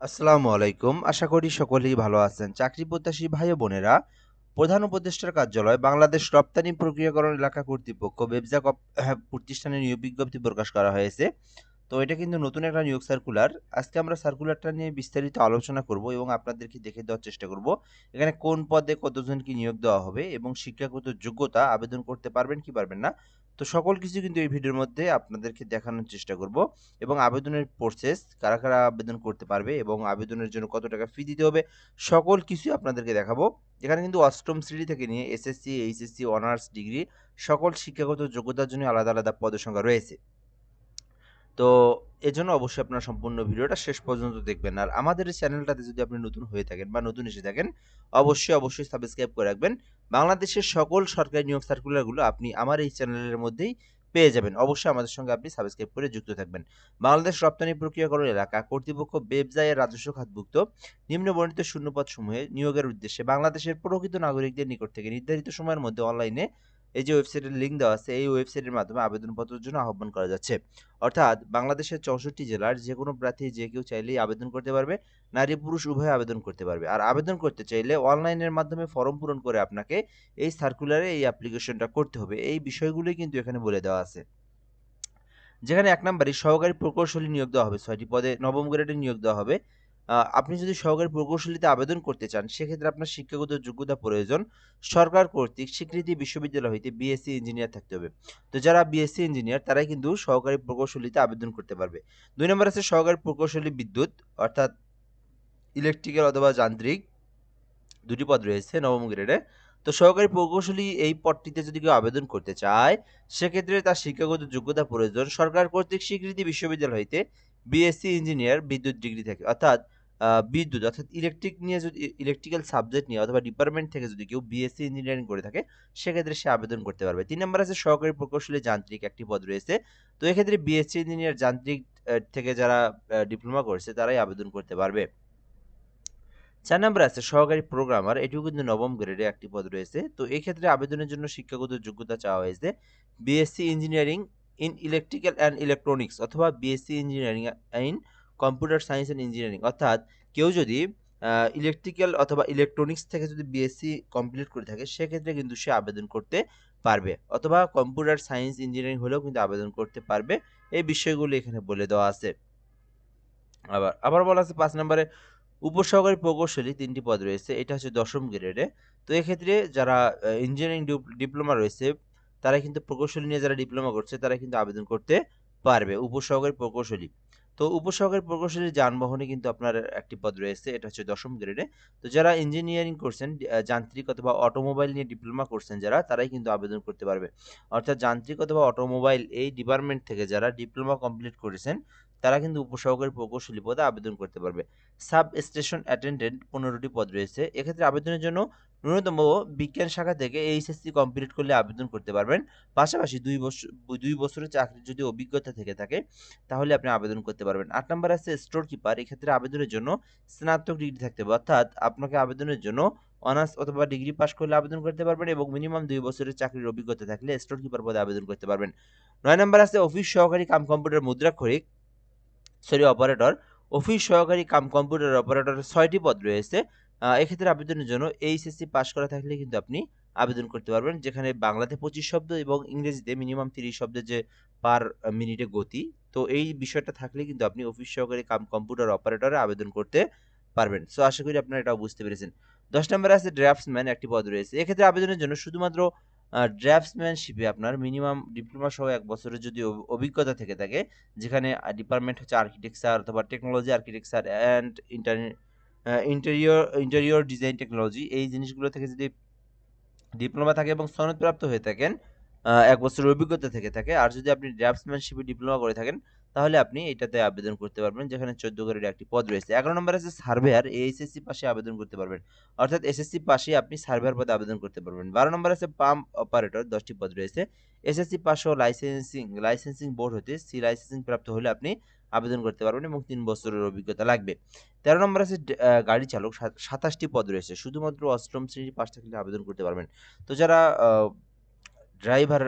আসসালামু আলাইকুম। আশা করি সকলেই ভালো আছেন। চাকরি প্রত্যাশী ভাই বোনেরা প্রধান উপদেষ্টার কার্যালয় বাংলাদেশ রপ্তানি প্রক্রিয়াকরণ এলাকা কর্তৃপক্ষ হ্যাঁ, প্রতিষ্ঠানে নিয়োগ বিজ্ঞপ্তি প্রকাশ করা হয়েছে। তো এটা কিন্তু নতুন একটা নিয়োগ সার্কুলার আজকে আমরা সার্কুলারটা নিয়ে বিস্তারিত আলোচনা করব এবং আপনাদেরকে দেখে দেওয়ার চেষ্টা করব এখানে কোন পদে কতজনকে নিয়োগ দেওয়া হবে এবং শিক্ষাগত যোগ্যতা আবেদন করতে পারবেন কি পারবেন না। তো সকল কিছু কিন্তু এই ভিডিওর মধ্যে আপনাদেরকে দেখানোর চেষ্টা করব এবং আবেদনের প্রসেস কারা কারা আবেদন করতে পারবে এবং আবেদনের জন্য কত টাকা ফি দিতে হবে সকল কিছু আপনাদেরকে দেখাবো। এখানে কিন্তু অষ্টম শ্রেণি থেকে নিয়ে এসএসসি এইচএসসি অনার্স ডিগ্রি সকল শিক্ষাগত যোগ্যতার জন্য আলাদা আলাদা পদের সংখ্যা রয়েছে। তো এজন্য অবশ্যই আপনারা সম্পূর্ণ ভিডিওটা শেষ পর্যন্ত দেখবেন। আর আমাদের এই চ্যানেলটাতে যদি আপনি নতুন হয়ে থাকেন বা নতুন এসে থাকেন, অবশ্যই অবশ্যই সাবস্ক্রাইব করে রাখবেন। বাংলাদেশের সকল সরকারি নিয়োগ সার্কুলারগুলো আপনি আমার এই চ্যানেলের মধ্যেই পেয়ে যাবেন। অবশ্যই আমাদের সঙ্গে আপনি সাবস্ক্রাইব করে যুক্ত থাকবেন। বাংলাদেশ রপ্তানি প্রক্রিয়াকরণ এলাকা কর্তৃপক্ষ বেবজায়ের রাজস্ব খাতভুক্ত নিম্নবর্ণিত শূন্যপদ সমূহে নিয়োগের উদ্দেশ্যে বাংলাদেশের প্রকৃত নাগরিকদের নিকট থেকে নির্ধারিত সময়ের মধ্যে অনলাইনে এই যে ওয়েবসাইটের লিঙ্ক দেওয়া আছে, এই ওয়েবসাইটের মাধ্যমে আবেদনপত্রের জন্য আহ্বান করা যাচ্ছে। অর্থাৎ বাংলাদেশের চৌষট্টি জেলার যে কোনো প্রার্থী যে কেউ চাইলেই আবেদন করতে পারবে, নারী পুরুষ উভয় আবেদন করতে পারবে। আর আবেদন করতে চাইলে অনলাইনের মাধ্যমে ফর্ম পূরণ করে আপনাকে এই সার্কুলারে এই অ্যাপ্লিকেশনটা করতে হবে। এই বিষয়গুলোই কিন্তু এখানে বলে দেওয়া আছে। যেখানে এক নম্বরে সহকারী প্রকৌশলী নিয়োগ দেওয়া হবে, ছয়টি পদে নবম গ্রেডে নিয়োগ দেওয়া হবে। আপনি যদি সহকারী প্রকৌশলীতে আবেদন করতে চান, সেক্ষেত্রে আপনার শিক্ষাগত যোগ্যতা প্রয়োজন। সরকার কর্তৃক স্বীকৃতি বিশ্ববিদ্যালয় হইতে বিএসসি ইঞ্জিনিয়ার থাকতে হবে। তো যারা বিএসসি ইঞ্জিনিয়ার তারাই কিন্তু সহকারী প্রকৌশলীতে আবেদন করতে পারবে। দুই নম্বর আছে সহকারী প্রকৌশলী বিদ্যুৎ, অর্থাৎ ইলেকট্রিক্যাল অথবা যান্ত্রিক। দুটি পদ রয়েছে নবম গ্রেডে তো সহকারী প্রকৌশলী এই পদটিতে যদি কেউ আবেদন করতে চায়, সেক্ষেত্রে তার শিক্ষাগত যোগ্যতা প্রয়োজন। সরকার কর্তৃক স্বীকৃতি বিশ্ববিদ্যালয় হইতে বিএসসি ইঞ্জিনিয়ার বিদ্যুৎ ডিগ্রি থাকে। অর্থাৎ বিদ্যুৎ, অর্থাৎ ইলেকট্রিক নিয়ে যদি ইলেকট্রিক্যাল সাবজেক্ট নিয়ে অথবা ডিপার্টমেন্ট থেকে যদি কেউ বিএসসি ইঞ্জিনিয়ারিং করে থাকে, সেক্ষেত্রে সে আবেদন করতে পারবে। তিন নম্বর আছে সহকারী প্রকৌশলী যান্ত্রিক একটি পদ রয়েছে। তো এক্ষেত্রে বিএসসি ইঞ্জিনিয়ার যান্ত্রিক থেকে যারা ডিপ্লোমা করেছে, তারাই আবেদন করতে পারবে। চার নম্বরে আছে সহকারী প্রোগ্রামার এটিও কিন্তু নবম গ্রেডে একটি পদ রয়েছে। তো এই ক্ষেত্রে আবেদনের জন্য শিক্ষাগত যোগ্যতা চাওয়া হয়েছে BSc engineering in electrical and electronics অথবা BSc engineering in computer science and engineering. অর্থাৎ কেউ যদি ইলেকট্রিক্যাল অথবা ইলেকট্রনিক্স থেকে যদি বিএসসি কমপ্লিট করে থাকে, সেক্ষেত্রে কিন্তু সে আবেদন করতে পারবে। অথবা কম্পিউটার সায়েন্স ইঞ্জিনিয়ারিং হলেও কিন্তু আবেদন করতে পারবে। এই বিষয়গুলো এখানে বলে দেওয়া আছে। আবার আবার বলা আছে পাঁচ নম্বরে, উপসহকারী প্রকৌশলী তিনটি পদ রয়েছে। এটা হচ্ছে দশম গ্রেডে তো এক্ষেত্রে যারা ইঞ্জিনিয়ারিং ডিপ্লোমা রয়েছে, তারা কিন্তু প্রকৌশলী নিয়ে যারা ডিপ্লোমা করছে, তারা কিন্তু আবেদন করতে পারবে, উপসহকারী প্রকৌশলী। তো উপসহকারী প্রকৌশলী যানবাহনে কিন্তু আপনার একটি পদ রয়েছে, এটা হচ্ছে দশম গ্রেডে। তো যারা ইঞ্জিনিয়ারিং করছেন যান্ত্রিক অথবা অটোমোবাইল নিয়ে ডিপ্লোমা করছেন যারা, তারাই কিন্তু আবেদন করতে পারবে। অর্থাৎ যান্ত্রিক অথবা অটোমোবাইল এই ডিপার্টমেন্ট থেকে যারা ডিপ্লোমা কমপ্লিট করেছেন, তারা কিন্তু উপসহকারী প্রকৌশলী পদে আবেদন করতে পারবে। সাব স্টেশন অ্যাটেন্ডেন্ট পনেরোটি পদ রয়েছে। এক্ষেত্রে আবেদনের জন্য ন্যূনতম বিজ্ঞান শাখা থেকে এইচএসসি কমপ্লিট করলে আবেদন করতে পারবেন। পাশাপাশি দুই বছর, দুই বছরের চাকরির যদি অভিজ্ঞতা থেকে থাকে, তাহলে আপনি আবেদন করতে পারবেন। আট নম্বর আছে স্টোর কিপার এক্ষেত্রে আবেদনের জন্য স্নাতক ডিগ্রি থাকতে হবে। অর্থাৎ আপনাকে আবেদনের জন্য অনার্স অথবা ডিগ্রি পাশ করলে আবেদন করতে পারবেন এবং মিনিমাম দুই বছরের চাকরির অভিজ্ঞতা থাকলে স্টোর কিপার পদে আবেদন করতে পারবেন। নয় নম্বর আছে অফিস সহকারী কাম কম্পিউটার মুদ্রাক্ষরিক সরি অপারেটর অফিস সহকারী কাম কম্পিউটার অপারেটরের ছয়টি পদ রয়েছে। এক্ষেত্রে আবেদনের জন্য এইচএসসি পাশ করা থাকলে কিন্তু আপনি আবেদন করতে পারবেন, যেখানে বাংলাতে পঁচিশ শব্দ এবং ইংরেজিতে মিনিমাম তিরিশ শব্দের যে পার মিনিটে গতি, তো এই বিষয়টা থাকলে কিন্তু আপনি অফিস সহকারী কাম কম্পিউটার অপারেটরে আবেদন করতে পারবেন। সো আশা করি আপনারা এটাও বুঝতে পেরেছেন। দশ নম্বরে আছে ড্রাফটসম্যান একটি পদ রয়েছে। এক্ষেত্রে আবেদনের জন্য শুধুমাত্র ড্রাফটসম্যানশিপে আপনার মিনিমাম ডিপ্লোমা সহ এক বছরের যদি অভিজ্ঞতা থেকে থাকে, যেখানে ডিপার্টমেন্ট হচ্ছে আর্কিটেকচার অথবা technology architecture and interior interior design technology এই জিনিসগুলো থেকে যদি ডিপ্লোমা থাকে এবং সনদপ্রাপ্ত হয়ে থাকেন এক বছরের অভিজ্ঞতা থেকে থাকে, আর যদি আপনি ড্রাফটসম্যানশিপে ডিপ্লোমা করে থাকেন, তাহলে আপনি এটাতে আবেদন করতে পারবেন, যেখানে চোদ্দ গ্রেডের একটি পদ রয়েছে। এগারো নম্বর আছে সার্ভেয়ার এইচএসসি পাশে আবেদন করতে পারবেন। অর্থাৎ এসএসসি পাশে আপনি সার্ভেয়ার পদে আবেদন করতে পারবেন। বারো নম্বর আছে পাম্প অপারেটর দশটি পদ রয়েছে। এসএসসি পাশ ও লাইসেন্সিং লাইসেন্সিং বোর্ড হতে সি লাইসেন্সিং প্রাপ্ত হলে আপনি আবেদন করতে পারবেন এবং তিন বছরের অভিজ্ঞতা লাগবে। তেরো নম্বর আছে গাড়ি চালক সাতাশটি পদ রয়েছে। শুধুমাত্র অষ্টম শ্রেণির পাশ থাকলে আবেদন করতে পারবেন। তো যারা ড্রাইভার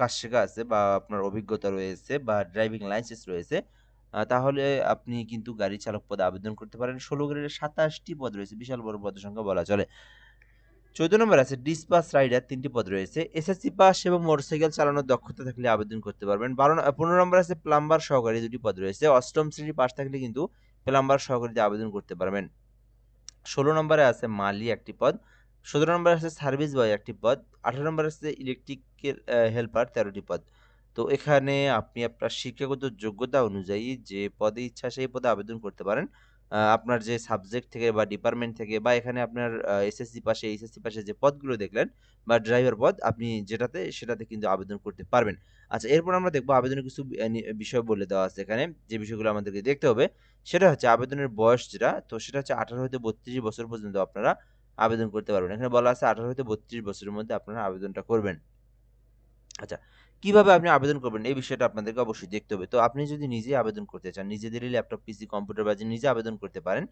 কাজ শেখা আছে বা আপনার অভিজ্ঞতা রয়েছে বা ড্রাইভিং লাইসেন্স রয়েছে তাহলে আপনি কিন্তু গাড়ি চালক পদে আবেদন করতে পারেন। ষোলো গ্রেডের সাতাশটি পদ রয়েছে, বিশাল বড় পদের সংখ্যা বলা চলে। চৌদ্দ নম্বর আছে ডিসপাস রাইডার তিনটি পদ রয়েছে। এসএসসি পাস এবং মোটরসাইকেল চালানোর দক্ষতা থাকলে আবেদন করতে পারবেন। বারো পনেরো নম্বর আছে প্লাম্বার সহকারী দুটি পদ রয়েছে। অষ্টম শ্রেণি পাস থাকলে কিন্তু প্লাম্বার সহকারীতে আবেদন করতে পারবেন। ষোলো নম্বরে আছে, মালি একটি পদ। সতেরো নম্বরে আছে সার্ভিস বয় একটি পদ। আঠারো নম্বরে আছে ইলেকট্রিক্যাল হেল্পার তেরোটি পদ। তো এখানে আপনি আপনার শিক্ষাগত যোগ্যতা অনুযায়ী যে পদে ইচ্ছা সেই পদে আবেদন করতে পারেন। আপনার যে সাবজেক্ট থেকে বা ডিপার্টমেন্ট থেকে বা এখানে আপনার এসএসসি পাশে এইচএসসি পাশে যে পদগুলো দেখলেন বা ড্রাইভার পদ, আপনি যেটাতে সেটাতে কিন্তু আবেদন করতে পারবেন। আচ্ছা এরপর আমরা দেখব আবেদনের কিছু বিষয় বলে দেওয়া আছে এখানে। যে বিষয়গুলো আমাদেরকে দেখতে হবে, সেটা হচ্ছে আবেদনের বয়স যেটা, তো সেটা হচ্ছে আঠারো হতে বত্রিশ বছর পর্যন্ত আপনারা আবেদন করতে পারবেন। এখানে বলা আছে আঠারো হতে বত্রিশ বছরের মধ্যে আপনারা আবেদনটা করবেন। আচ্ছা কীভাবে আপনি আবেদন করবেন, এই বিষয়টা আপনাদেরকে অবশ্যই দেখতে হবে। তো আপনি যদি নিজে আবেদন করতে চান নিজেদেরই ল্যাপটপ, পিসি, কম্পিউটার বা নিজে আবেদন করতে পারেন,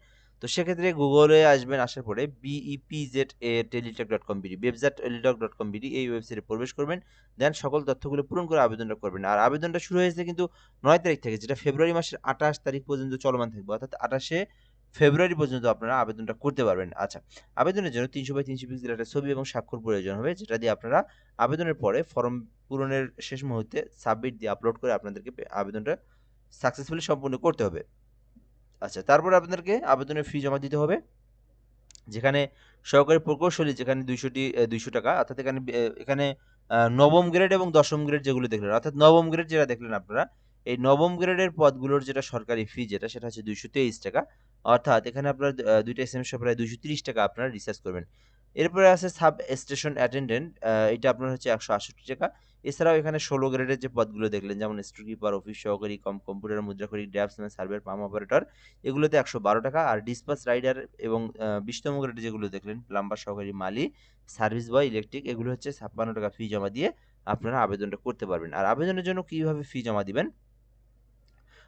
তো সেক্ষেত্রে গুগলে আসবেন, আসার পরে বিইপিজেড এ Teletalk dot com BD website Teletalk dot com BD এই ওয়েবসাইটে প্রবেশ করবেন দেন সকল তথ্যগুলো পূরণ করে আবেদনটা করবেন। আর আবেদনটা শুরু হয়েছে কিন্তু নয় তারিখ থেকে, যেটা ফেব্রুয়ারি মাসের আঠাশ তারিখ পর্যন্ত চলমান থাকবে, অর্থাৎ আঠাশে ফেব্রুয়ারি পর্যন্ত আপনারা আবেদনটা করতে পারবেন। আচ্ছা আবেদনের জন্য তিনশো বাই তিনশো পিক্সেল একটা ছবি এবং স্বাক্ষর প্রয়োজন হবে, যেটা দিয়ে আপনারা আবেদনের পরে ফর্ম পূরণের শেষ মুহূর্তে সাবমিট দিয়ে আপলোড করে আপনাদেরকে আবেদনটা সাকসেসফুলি সম্পূর্ণ করতে হবে। আচ্ছা তারপরে আপনাদেরকে আবেদনের ফি জমা দিতে হবে, যেখানে সহকারী প্রকৌশলী যেখানে দুইশোটি দুইশো টাকা, অর্থাৎ এখানে এখানে নবম গ্রেড এবং দশম গ্রেড যেগুলো দেখলেন, অর্থাৎ নবম গ্রেড যেটা দেখলেন আপনারা, এই নবম গ্রেডের পদগুলোর যেটা সরকারি ফি যেটা, সেটা হচ্ছে দুইশো তেইশ টাকা। অর্থাৎ এখানে আপনার দুইটা এস এম এস প্রায় দুশো তিরিশ টাকা আপনারা রিচার্জ করবেন। এরপরে আছে সাব স্টেশন অ্যাটেন্ডেন্ট এটা আপনার হচ্ছে একশো আটষট্টি টাকা। এছাড়াও এখানে ষোলো গ্রেডের যে পদগুলো দেখলেন, যেমন স্টোর কিপার অফিস সহকারী কম কম্পিউটার মুদ্রাকরী ড্রাফটসম্যান সার্ভের পাম অপারেটর এগুলোতে একশো বারো টাকা। আর ডিসপাস রাইডার এবং বিশতম গ্রেডে যেগুলো দেখলেন প্লাম্বার সহকারী, মালি সার্ভিস বয় ইলেকট্রিক এগুলো হচ্ছে ছাপ্পান্ন টাকা ফি জমা দিয়ে আপনারা আবেদনটা করতে পারবেন। আর আবেদনের জন্য কীভাবে ফি জমা দিবেন?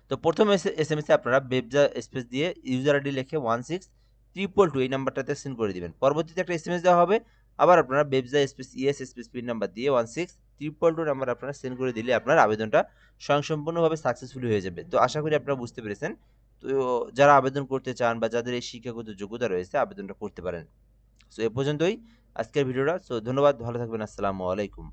তো প্রথম এস এম এসে আপনারা বেবজা স্পেস দিয়ে ইউজার আইডি লিখে ওয়ান সিক্স ট্রিপল টু এই নাম্বারটাতে সেন্ড করে দিবেন। পরবর্তীতে একটা এস এম এস দেওয়া হবে, আবার আপনারা BEPZA space ES space pin number দিয়ে one six triple two number আপনারা সেন্ড করে দিলে আপনার আবেদনটা স্বয়ংসম্পূর্ণভাবে সাকসেসফুলি হয়ে যাবে। তো আশা করি আপনারা বুঝতে পেরেছেন। তো যারা আবেদন করতে চান বা যাদের এই শিক্ষাগত যোগ্যতা রয়েছে, আবেদনটা করতে পারেন। সো এ পর্যন্তই। আজকের ভিডিওটা সো ধন্যবাদ, ভালো থাকবেন, আসসালামু আলাইকুম।